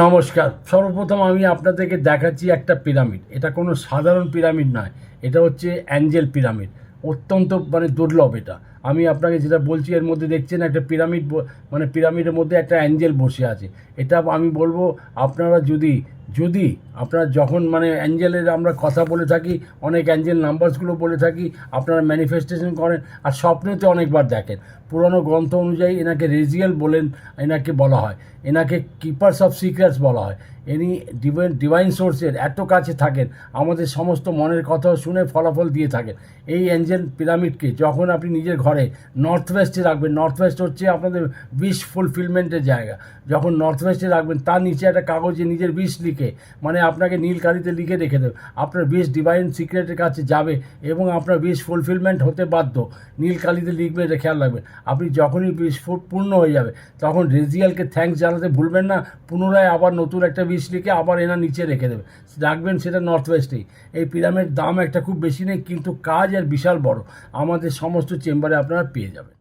নমস্কার। সর্বপ্রথম আমি আপনাদেরকে দেখাচ্ছি একটা পিরামিড। এটা কোনো সাধারণ পিরামিড নয়। এটা হচ্ছে অ্যাঞ্জেল পিরামিড। অত্যন্ত মানে দুর্লভ এটা। আমি আপনাকে যেটা বলছি, এর মধ্যে দেখছেন একটা পিরামিড মানে পিরামিডের মধ্যে একটা অ্যাঞ্জেল বসে আছে। এটা আমি বলব, আপনারা যদি যদি আপনারা যখন মানে অ্যাঞ্জেলের আমরা কথা বলে থাকি, অনেক অ্যাঞ্জেল নাম্বারসগুলো বলে থাকি, আপনারা ম্যানিফেস্টেশন করেন আর স্বপ্নেতে অনেকবার দেখেন। পুরনো গ্রন্থ অনুযায়ী এনাকে রেজিয়াল বলেন, এনাকে বলা হয়। এনাকে কিপার্স অফ সিক্রেটস বলা হয়। ইনি ডিভাইন সোর্সের এত কাছে থাকেন, আমাদের সমস্ত মনের কথা শুনে ফলাফল দিয়ে থাকেন। এই অ্যাঞ্জেল পিরামিডকে যখন আপনি নিজের ঘরে নর্থ ওয়েস্টে রাখবেন নর্থ ওয়েস্ট হচ্ছে আপনাদের বিশ ফুলফিলমেন্টের জায়গা। যখন নর্থ ওয়েস্টে রাখবেন, তার নিচে একটা কাগজে নিজের বিষ লিখে মানে আপনাকে নীল কালিতে লিখে রেখে দেবে। আপনার বিষ ডিভাইন সিক্রেটের কাছে যাবে এবং আপনার বিষ ফুলফিলমেন্ট হতে বাধ্য। নীল কালিতে লিখবে খেয়াল রাখবেন। আপনি যখনই বিষ পূর্ণ হয়ে যাবে, তখন রেজিয়ালকে থ্যাঙ্কস জানাতে ভুলবেন না। পুনরায় আবার নতুন একটা বিষ লিখে আবার এনার নিচে রেখে দেবে। রাখবেন সেটা নর্থ ওয়েস্টেই এই পিরামিড দাম একটা খুব বেশি নেই, কিন্তু কাজ আর বিশাল বড়। আমাদের সমস্ত চেম্বারে আপনারা পেয়ে যাবেন।